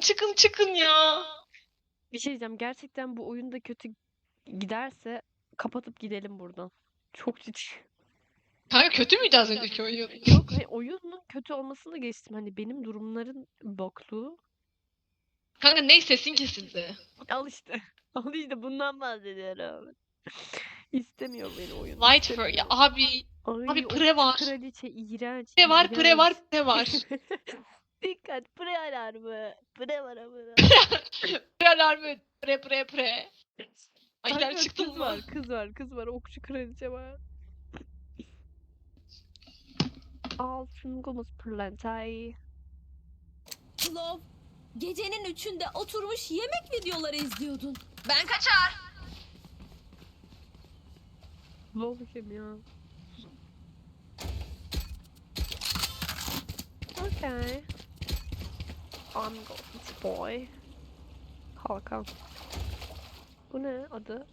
Çıkın çıkın ya. Bir şey diyeceğim. Gerçekten bu oyunda kötü giderse kapatıp gidelim buradan. Çok ciddi. Kanka kötü müydü az önceki oyun? Yok hani oyunun kötü olmasını geçtim. Hani benim durumların bokluğu. Kanka ney sesin kesildi. Al işte. Al işte bundan bahsediyorum. İstemiyor beni oyun. Light istemiyor. ya abi Ay, abi o pre var. kraliçe iğrenç. Pre var pre var pre var. Dikkat pre alarmı. Pre var amına. Pre alarmı pre pre pre. Ay Kanka, gel çıktın kız mı? var, kız var, kız var. Okçu kraliçe var. Altın pırlantay. Klov, gecenin üçünde oturmuş yemek videoları izliyordun. Ben kaçar. Lol kim ya? Okay. I'm Golden Boy. Kalkan. Bu ne adı?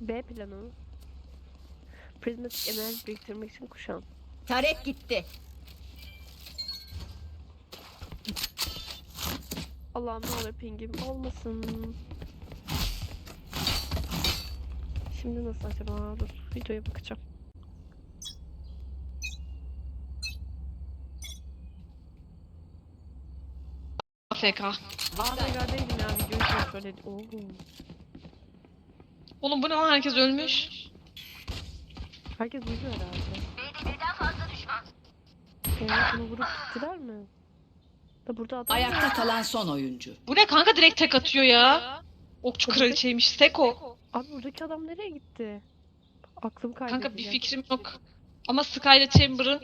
B planı. Prizmatik enerji biriktirmek için kuşan. Tarek gitti. Allah'ım ne olur pingim olmasın. Şimdi nasıl acaba? Dur videoya bakacağım. AFK. Ya videoyu. Oğlum bu ne lan herkes ölmüş. Herkes uyuyor herhalde. birden fazla düşman. Evet bunu vurup gittiler mi? Da burada adam Ayakta var. kalan son oyuncu. Bu ne kanka direkt tek atıyor ya. Okçu Tabii. kraliçeymiş. Seko. Abi buradaki adam nereye gitti? Aklım kaydı. Kanka bir fikrim yok. Ama Sky ile Chamber'ın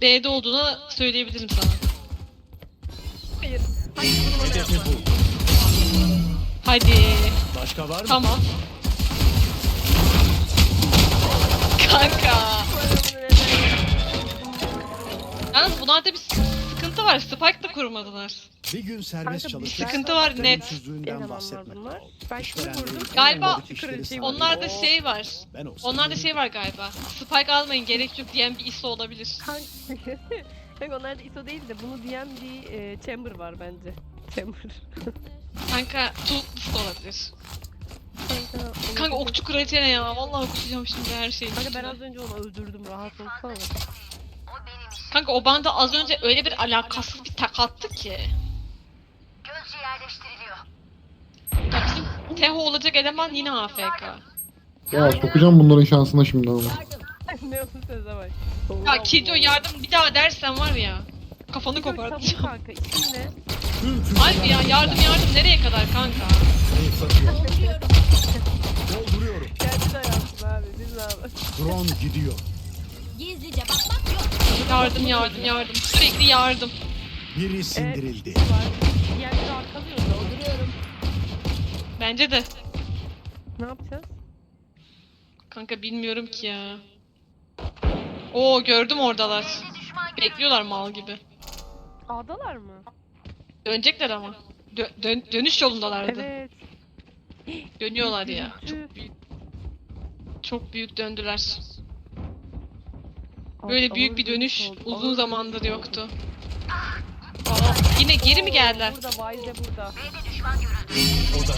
B'de olduğunu söyleyebilirim sana. Hedefi bul. Hadi. Başka var mı? Tamam. Kanka. Yalnız bunlarda bir sıkıntı var. Spike da kurmadılar. Bir gün serbest Kanka, bir çalışırsan sıkıntı var, net. ölümsüzlüğünden Elemanlar bahsetmek bunlar. Ben İşveren vurdum? Galiba olmadık işleri sağlıyor. Onlarda şey var. Ben olsam Onlarda şey var galiba. Spike almayın gerek yok diyen bir ISO olabilir. Kanka, Kanka onlarda ISO değil de bunu diyen bir e, chamber var bence. Chamber. Kanka Tulpus da olabilir. Kanka, Kanka okçu kraliçe ne ya? Vallahi okuyacağım şimdi her şeyi. Kanka ben az önce onu öldürdüm rahat olsana. Kanka o banda az önce öyle bir alakasız bir tak attı ki. Yerleştiriliyor. Ya bizim Teho olacak eleman yine AFK. Ya sokacağım bunların şansına şimdi ama. ne oldu söze bak. Ya Killjoy yardım bir daha dersen var ya. Kafanı savun kopartacağım. kanka isim ne? Hayır ya yardım yardım nereye kadar kanka? Dolduruyorum. Kendi de abi biz ne yapalım. Drone gidiyor. Gizlice bakmak yok. Yardım yardım yardım. Sürekli yardım. Biri sindirildi. Var. Diğerleri arkalıyor Dolduruyorum. Bence de. Ne yapacağız? Kanka bilmiyorum ki ya. Oo gördüm oradalar. Bekliyorlar mal gibi. A'dalar mı? Dönecekler ama. Dö- dön- dönüş yolundalardı. Evet. Dönüyorlar ya. Çok büyük. Çok büyük döndüler. Böyle büyük bir dönüş uzun zamandır yoktu. Yine geri mi geldiler? Burada Wild de burada.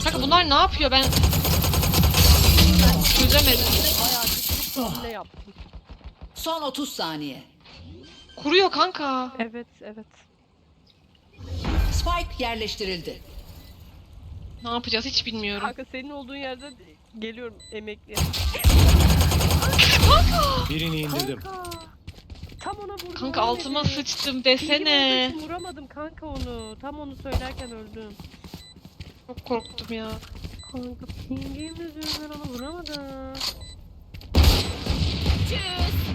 Kanka bunlar ne yapıyor ben çözemedim. Bayağı bir hamle yaptım. Son 30 saniye. Kuruyor kanka. Evet evet. Spike yerleştirildi. Ne yapacağız hiç bilmiyorum. Kanka senin olduğun yerde geliyorum emekli. Birini indirdim. Kanka. Tam ona vurdum. Kanka altıma sıçtım Pingim desene. vuramadım kanka onu. Tam onu söylerken öldüm. Çok korktum ya. Kanka pingim yüzünden onu vuramadım.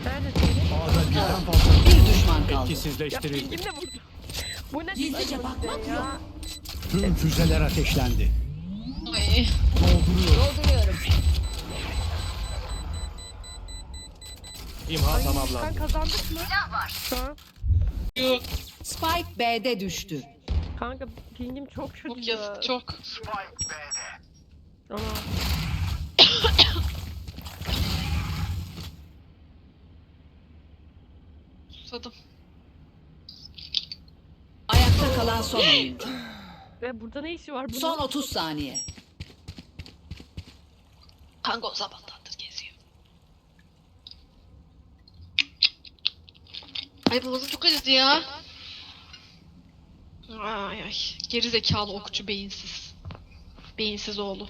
Nerede senin? A'da birden fazla Bir düşman kaldı. Ya etkisizleştirildi. pingimle vurdum. Bu ne Gizlice saçma bakmak şey ya? Tüm füzeler ateşlendi. Ay. İmha Ay, Sen tamamlandı. kazandık mı? Yok, Spike B'de düştü. Kanka pingim çok kötü Çok ya. yazık çok. Ama Susadım. Ayakta kalan son oyuncu. Ve burada ne işi var bunun? Son 30 saniye. Kanka o zamanlardır Ay boğazım çok acıdı ya. Ay ay. Geri zekalı okçu beyinsiz. Beyinsiz oğlu.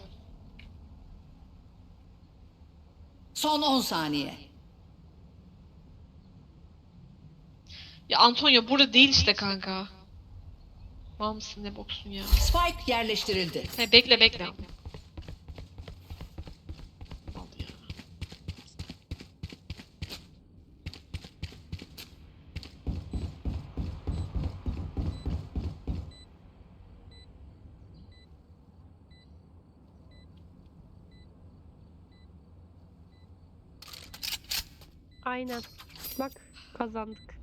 Son 10 saniye. Ya Antonio burada değil işte kanka. Var mısın ne boksun ya? Spike yerleştirildi. He bekle bekle ya. Aynen. Bak kazandık.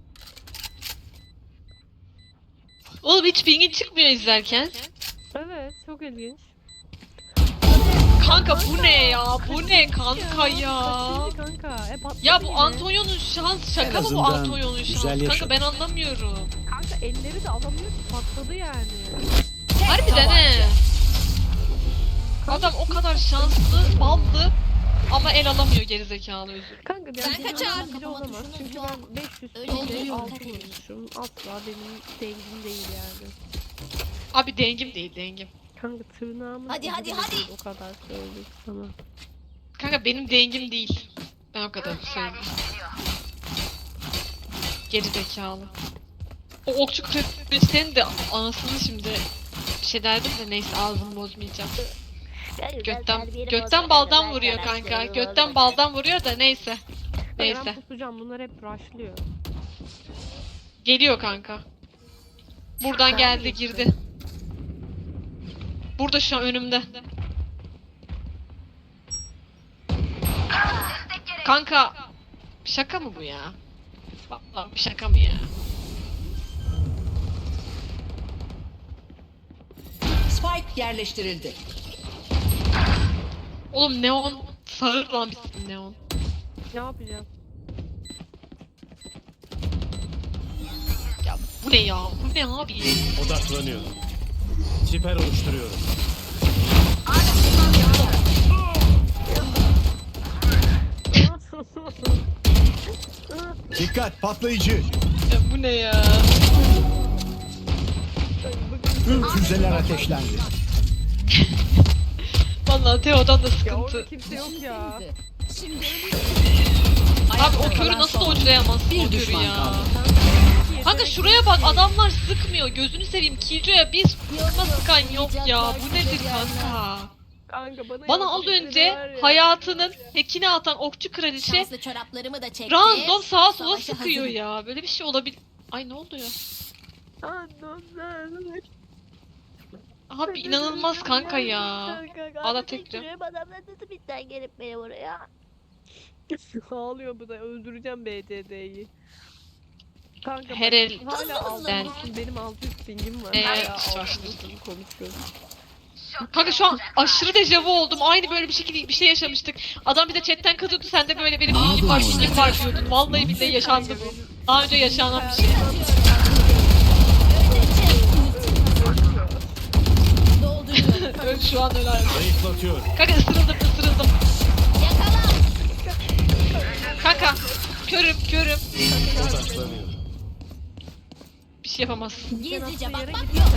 Oğlum hiç pingin çıkmıyor izlerken. Evet çok ilginç. Kanka bu ne ya? Bu ne kanka ya? Kaçıncı kanka? E, patladı Ya bu yine. Antonio'nun şans şaka En mı bu azından Antonio'nun güzel şans? Kanka ben anlamıyorum. Kanka elleri de alamıyor ki patladı yani. Harbiden he. Adam o kadar şanslı, ballı ama el alamıyor gerizekalı özür. Kanka Ben benim kaçar. biri olamaz. Çünkü ben 500 Öyle pinge oluyor, 6 kader. vurmuşum. Asla benim dengim değil yani. Abi dengim değil dengim. Kanka tırnağımın Hadi, hadi, hadi. O kadar söyleyeyim sana. Kanka benim dengim değil. Ben o kadar söyleyeyim. Gerizekalı. O okçu kraliçenin de anasını şimdi bir şey derdim de neyse ağzımı bozmayacağım. Götten götten baldan vuruyor kanka. Götten baldan vuruyor da neyse. Neyse. Ben bunlar hep rushlıyor. Geliyor kanka. Buradan geldi girdi. Burada şu an önümde. Kanka şaka mı bu ya? Vallahi şaka mı ya? Spike yerleştirildi. Oğlum neon sağır lan bizim neon. Ne yapacağım? Ya bu ne ya? Bu ne abi? Odaklanıyorum. Siper oluşturuyorum. Dikkat patlayıcı. Ya bu ne ya? Tüm füzeler ateşlendi. Vallahi Teo'dan da ya orada sıkıntı. kimse yok ya. Şimdi Abi o körü nasıl dodge'layamazsın Bir o körü düşman ya? kaldı. Kanka şuraya bak adamlar sıkmıyor. Gözünü seveyim Killjoy'a bir sıkma sıkan yok ya. Bu nedir kanka? Kanka bana Bana az önce ya. hayatının hekini atan okçu kraliçe şanslı çoraplarımı da çekti. random sağa sola Savaşa sıkıyor hazırım. ya. Böyle bir şey olabilir. Ay ne oluyor? Anladım. Abi inanılmaz kanka ya. Valla tekrar. adamlar nasıl bitten gelip beni buraya? Ağlıyor bu da öldüreceğim BDD'yi. Kanka Her el hala altı ben- benim 600 pingim var. Evet, Hala altı şaşırdım. olsun konuşuyorum. Kanka şu an aşırı dejavu oldum. Aynı böyle bir şekilde bir şey yaşamıştık. Adam bir de chatten kazıyordu. Sen de böyle benim bilgim var, bilgim var diyordun. Vallahi billahi yaşandı bu. Daha önce yaşanan bir şey. Öl şu an öyle. Zayıflatıyorum. Kanka ısırıldım, ısırıldım. Yakala. Kanka körüm, körüm. Odaklanıyorum. Bir şey yapamazsın. Gizlice bakmak gidip yok.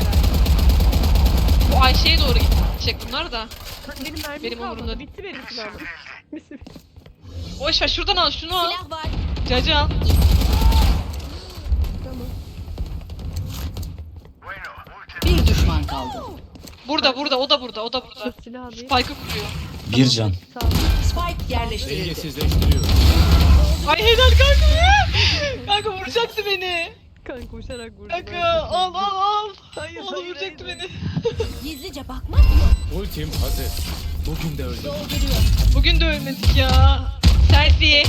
Bu Ayşe'ye doğru gidecek bunlar da. Benim mermim Benim kalmadı. umurumda Bitti benim silahım. Boş ver şuradan al şunu al. Silah var. Cacı al. Bir düşman kaldı. Burada burada o da burada o da burada. Silahı bir. Spike'ı kuruyor. Bir can. Sağ ol. Spike yerleştirildi. Ay helal kanka ya. Kanka vuracaktı beni. Kanka uçarak vurdu. Kanka al al al. Hayır, Oğlum hayır, vuracaktı hayır. beni. Gizlice bakmak yok. Ultim hazır. Bugün de öldüm. Dolduruyorum. Bugün de ölmedik ya. Selfie.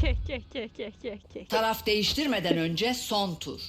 Keh keh keh keh keh keh. Taraf değiştirmeden önce son tur.